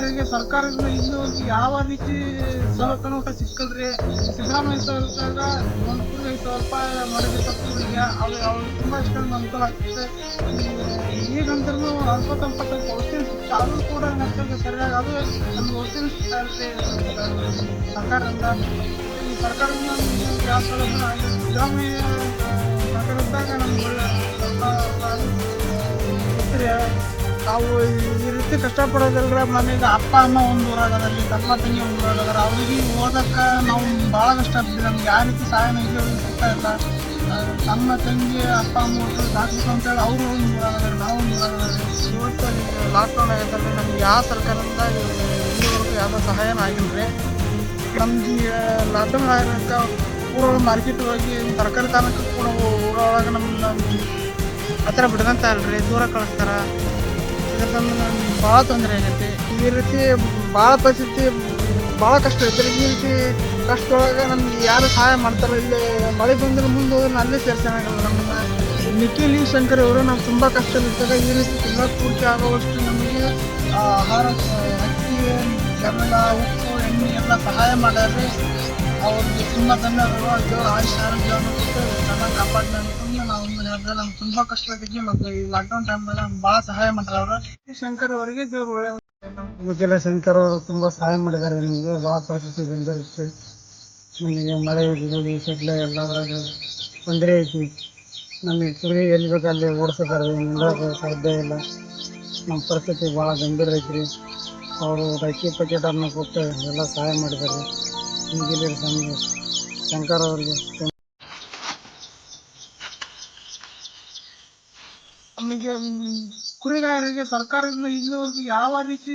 ಕುರಿಗಾರರಿಗೆ ಸರ್ಕಾರದಿಂದ ಇಲ್ಲಿವರೆಗೆ ಯಾವ ರೀತಿ ಸವಲತ್ತನ್ನು ಊಟ ಸಿಕ್ಕಲ್ರಿ? ಸಿದ್ದರಾಮಯ್ಯ ಸರ್ಕಾರ ಒಂದು ಕುರಿ ಐದು ರೂಪಾಯಿ ಮಾಡಿದ ತಪ್ಪುಗಳಿಗೆ ಅವ್ರು ಅವ್ರು ತುಂಬ ಇಷ್ಟೊಂದು ಅನುಕೂಲ ಆಗ್ತದೆ ಈಗಂದ್ರೂ ಅಲ್ಪ ಸ್ವಲ್ಪ ಔಷಧಿ ಸಿಗ್ತದೆ ಅದು ಕೂಡ ನಮಗೆ ಸರಿಯಾಗಿ ಅದು ನಮ್ಗೆ ಔಷಧಿ ಸಿಗ್ತಾ ಇರುತ್ತೆ ಸರ್ಕಾರದಿಂದ ಈ ಸರ್ಕಾರದಿಂದ ಯಾವ ಸೌಲಭ್ಯ. ಸಿದ್ದರಾಮಯ್ಯ ಸರ್ಕಾರ ಇದ್ದಾಗ ನಮ್ಗೆ ಒಳ್ಳೆ ತಾವು ಈ ರೀತಿ ಕಷ್ಟಪಡೋದಿಲ್ಲ ನಮಗೆ ಅಪ್ಪ, ಅಮ್ಮ ಒಂದು ಊರಾಗದಲ್ಲಿ, ತಮ್ಮ ತಂಗಿ ಒಂದು ಊರಾಗದಾರ. ಅವ್ರಿಗೆ ಓದಕ್ಕೆ ನಾವು ಭಾಳ ಕಷ್ಟ ಆಗ್ತೀವಿ ನಮ್ಗೆ ಯಾವ ರೀತಿ ಸಹಾಯ ಸಿಗ್ತಾ ಇಲ್ಲ. ತಮ್ಮ ತಂಗಿ, ಅಪ್ಪ, ಅಮ್ಮ ಒಟ್ಟು ಸಾಕಬೇಕು ಅಂತೇಳಿ ಅವರು ಒಂದು ಊರಾಗದಾರೆ, ನಾವು ಒಂದು ಊರಾಗದಾರೆ. ಇವತ್ತು ಲಾಕ್ಡೌನ್ ಆಗಿದ್ದಲ್ಲಿ ನಮ್ಗೆ ಯಾವ ಸರ್ಕಾರದಿಂದ ಇಲ್ಲಿವರೆಗೂ ಯಾವುದೋ ಸಹಾಯನ ಆಗಿಲ್ಲ ರೀ ನಮ್ಗೆ ಲಾಕ್ಡೌನ್ ಆಗಿರೋಕ್ಕೆ ಊರೊಳಗೆ ಮಾರ್ಕೆಟ್ ಹೋಗಿ ತರಕಾರಿ ತಾನಕ್ಕೆ ಕೂಡ ಊರೊಳಗೆ ನಮ್ಮ ಹತ್ತಿರ ಬಿಡ್ದಂತ ಅಲ್ರಿ ದೂರ ಕಳಿಸ್ತಾರ. ಇದರಿಂದ ನಮ್ಗೆ ಭಾಳ ತೊಂದರೆ ಆಗೈತಿ ಈ ರೀತಿ ಭಾಳ ಪರಿಸ್ಥಿತಿ, ಭಾಳ ಕಷ್ಟ ಐತ್ರಿ ಈ ರೀತಿ ಕಷ್ಟದೊಳಗೆ ನಮ್ಗೆ ಯಾರು ಸಹಾಯ ಮಾಡ್ತಾರೆ ಇಲ್ಲಿ ಮಳೆ ಬಂದ್ರೆ ಮುಂದೆ ಹೋದ್ರೆ ಅಲ್ಲೇ ಸೇರ್ಸೋಣಾಗಲ್ಲ ನಮ್ಮನ್ನ ನಿಖಿಲ್ ಈ ಶಂಕರ್ ಅವರು ನಾವು ತುಂಬ ಕಷ್ಟದಲ್ಲಿದ್ದಾಗ ಈ ರೀತಿ ತಿಂಗಳ ಪೂರ್ತಿ ಆಗುವಷ್ಟು ನಮಗೆ ಆಹಾರ, ಅಕ್ಕಿ ಬೆಲ್ಲ ಉಪ್ಪು, ಎಣ್ಣೆ ಎಲ್ಲ ಸಹಾಯ ಮಾಡ್ಯಾರ್ರಿ. ಅವ್ರಿಗೆ ತುಂಬ ಧನ್ಯವಾದಗಳು. ಆಯುಷ್, ಆರೋಗ್ಯವನ್ನು ಕೊಟ್ಟು ಚೆನ್ನಾಗಿ ಕಾಪಾಡಲಿ ನಾವು ಹೇಳಿದ್ರೆ ನಮ್ಗೆ ತುಂಬ ಕಷ್ಟ ಆಗೈತಿ ಮತ್ತು ಈ ಲಾಕ್ಡೌನ್ ಟೈಮ್ ನಮ್ಗೆ ಭಾಳ ಸಹಾಯ ಮಾಡ್ತಾರೆ ಅವ್ರು. ಶಂಕರ್ ಅವರಿಗೆ ದೇವ್ರು ಒಳ್ಳೆ ಗೊತ್ತಿಲ್ಲ ಶಂಕರ್ ಅವರು ತುಂಬಾ ಸಹಾಯ ಮಾಡಿದ್ದಾರೆ ನಿಮಗೆ. ಭಾಳ ಪರಿಸ್ಥಿತಿ ಬಂದಿರುತ್ತೆ ನಮಗೆ ಮಳೆ ಬಿಸಿಲು ಎಲ್ಲ ಎಲ್ಲದ್ರಾಗ ತೊಂದರೆ ಐತಿ. ನಮಗೆ ಕುರಿ ಎಲ್ಲಿ ಬೇಕು ಅಲ್ಲಿ ಓಡಿಸ್ತಾರೆ ನಿಲ್ಲೋಕೆ ಸಾಧ್ಯ ಇಲ್ಲ. ನಮ್ಮ ಪರಿಸ್ಥಿತಿ ಭಾಳ ಗಂಭೀರ ಐತ್ರಿ. ಅವರು ಅಕ್ಕಿ ಪ್ಯಾಕೆಟ್ ಅನ್ನ ಕೊಟ್ಟು ಎಲ್ಲ ಸಹಾಯ ಮಾಡಿದ್ದಾರೆ. ಈಗಿಲ್ಲ ನಮಗೆ ಶಂಕರ್ ಅವರಿಗೆ ನಮಗೆ ಕುರಿಗಾರರಿಗೆ ಸರ್ಕಾರದಿಂದ ಇಲ್ಲಿವರೆಗೂ ಯಾವ ರೀತಿ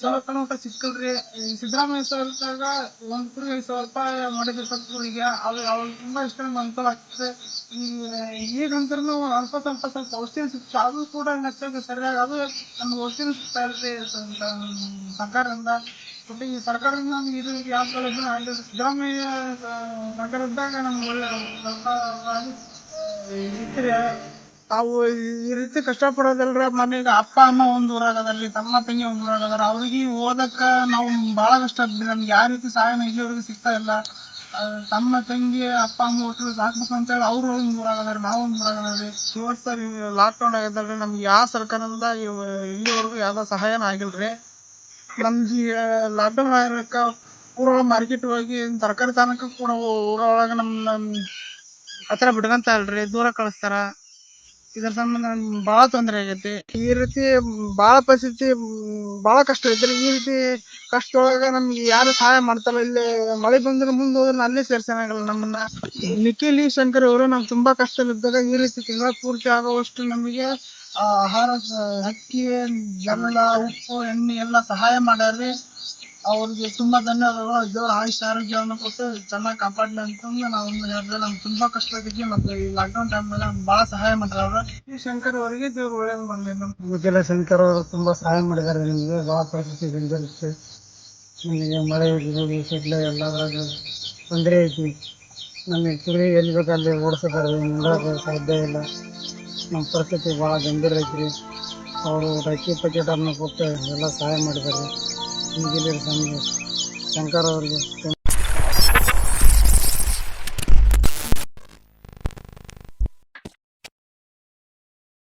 ಸಲಕರಣೆ ಊಟ ಸಿಕ್ಕಲ್ರಿ ಸಿದ್ದರಾಮಯ್ಯ ಸರ್ಕಾರ ಒಂದು ಕುರಿ ಐದು ಸಾವಿರ ರೂಪಾಯಿ ಮಾಡಿದ ತಪ್ಪುಗಳಿಗೆ ಅದು ಅವ್ರಿಗೆ ತುಂಬ ಇಷ್ಟ ಅನುಕೂಲ ಆಗ್ತದೆ ಈ ಈಗಂದ್ರೂ ಅಲ್ಪ ಸ್ವಲ್ಪ ಸ್ವಲ್ಪ ಔಷಧಿ ಸಿಗ್ತದೆ ಅದು ಕೂಡ ನಮಗೆ ಸರಿಯಾಗಿ ಅದು ನಮ್ಗೆ ಔಷಧಿ ಸಿಗ್ತಾ ಇರುತ್ತೆ ಸರ್ಕಾರದಿಂದ ಮತ್ತೆ ಈ ಸರ್ಕಾರದಿಂದ ನಮ್ಗೆ ಇದು ಯಾವ ಆಗಿಲ್ಲ ಸಿದ್ದರಾಮಯ್ಯ ಸರ್ಕಾರ ಇದ್ದಾಗ ನಮ್ಗೆ ಒಳ್ಳೆ ಇದ್ರೆ ನಾವು ಈ ರೀತಿ ಕಷ್ಟಪಡೋದಲ್ರ, ಮನೆಗೆ ಅಪ್ಪ, ಅಮ್ಮ ಒಂದು ಊರಾಗದಲ್ಲಿ ತಮ್ಮ ತಂಗಿ ಒಂದು ಊರಾಗದಾರ, ಅವ್ರಿಗೆ ಓದಕ್ಕೆ ನಾವು ಭಾಳ ಕಷ್ಟ. ನಮ್ಗೆ ಯಾವ ರೀತಿ ಸಹಾಯನ ಇಲ್ಲಿವರೆಗೂ ಸಿಗ್ತಾ ಇಲ್ಲ. ತಮ್ಮ ತಂಗಿ, ಅಪ್ಪ, ಅಮ್ಮ ಒಟ್ಟು ಸಾಕ್ಬೇಕು ಅಂತೇಳಿ ಅವರು ಒಂದು ಊರಾಗದಾರೆ, ನಾವು ಒಂದು ಊರಾಗದ್ರಿ ಇವತ್ತು ಸರ್ ಲಾಕ್ಡೌನ್ ಆಗಿದ್ದಲ್ರಿ, ನಮ್ಗೆ ಯಾವ ಸರ್ಕಾರದಿಂದ ಇಲ್ಲಿವರೆಗೂ ಯಾವುದೋ ಸಹಾಯನ ಆಗಿಲ್ರಿ. ನಮ್ಗೆ ಲಾಕ್ಡೌನ್ ಆಗಿರಕ್ಕ ಊರೊಳಗೆ ಮಾರ್ಕೆಟ್ ಹೋಗಿ, ತರಕಾರಿ ತಾನಕ್ಕೆ ಕೂಡ ಊರೊಳಗೆ ನಮ್ಮ ನಮ್ಮ ಹತ್ರ ಬಿಡ್ಕಂತ ಅಲ್ರಿ ದೂರ ಕಳಿಸ್ತಾರ. ಇದ್ರ ಸಂಬಂಧ ಭಾಳ ತೊಂದರೆ ಆಗೈತಿ. ಈ ರೀತಿ ಭಾಳ ಪರಿಸ್ಥಿತಿ, ಭಾಳ ಕಷ್ಟ ಐತ್ರಿ ಈ ರೀತಿ ಕಷ್ಟದೊಳಗ ನಮ್ಗೆ ಯಾರು ಸಹಾಯ ಮಾಡ್ತಾರ, ಇಲ್ಲಿ ಮಳೆ ಬಂದ್ರೆ ಮುಂದೆ ಹೋದ್ರೆ ಅಲ್ಲೇ ಸೇರ್ಸೋಣಾಗಲ್ಲ ನಮ್ಮನ್ನ. ನಿಖಿಲ್ ಶಂಕರ್ ಅವರು ನಾವು ತುಂಬಾ ಕಷ್ಟದಲ್ಲಿದ್ದಾಗ ಈ ರೀತಿ ತಿಂಗಳ ಪೂರ್ತಿ ಆಗುವಷ್ಟು ನಮಗೆ ಆಹಾರ, ಅಕ್ಕಿ ಬೆಲ್ಲ ಉಪ್ಪು, ಎಣ್ಣೆ ಎಲ್ಲ ಸಹಾಯ ಮಾಡ್ಯಾರ್ರಿ. ಅವ್ರಿಗೆ ತುಂಬಾ ಧನ್ಯವಾದಗಳು. ದೇವ್ರ ಆಯುಷ್ ಆರೋಗ್ಯವನ್ನು ಕೊಟ್ಟು ಚೆನ್ನಾಗಿ ಕಾಪಾಡ್ಲಿ ಅಂತಂದು ನಾವು ಹೇಳಿದ್ರೆ ನಮ್ಗೆ ತುಂಬಾ ಕಷ್ಟ ಆಗೈತಿ ಮತ್ತೆ ಈ ಲಾಕ್ಡೌನ್ ಟೈಮ್ ಮೇಲೆ ಭಾಳ ಸಹಾಯ ಮಾಡ್ತಾರೆ ಅವ್ರು ಈ ಶಂಕರ್ ಅವರಿಗೆ ದೇವ್ರ ಒಳ್ಳೇದು ಮಾಡಲಿ ಗೊತ್ತಿಲ್ಲ ಶಂಕರ್ ಅವರು ತುಂಬಾ ಸಹಾಯ ಮಾಡಿದ್ದಾರೆ ನಿಮಗೆ. ಭಾಳ ಪರಿಸ್ಥಿತಿ ಬಂದಿರುತ್ತೆ ನಮಗೆ ಮಳೆ ಶೆಟ್ಲೆ ಎಲ್ಲದ್ರಾಗ ತೊಂದರೆ ಐತಿ. ನಮಗೆ ತಿಳಿ ಎಲ್ಲಿ ಬೇಕು ಅಲ್ಲಿ ಓಡಿಸ್ತಾರೆ ನಿಲ್ಲೋಕೆ ಸಾಧ್ಯ ಇಲ್ಲ. ನಮ್ಮ ಪರಿಸ್ಥಿತಿ ಭಾಳ ಗಂಭೀರ ಐತ್ರಿ. ಅವರು ಅಕ್ಕಿ ಪ್ಯಾಕೆಟ್ ಅನ್ನ ಕೊಟ್ಟು ಎಲ್ಲ ಸಹಾಯ ಮಾಡಿದ್ದಾರೆ. ಈಗಿಲ್ಲ ನಮಗೆ ಶಂಕರ್ ಅವರಿಗೆ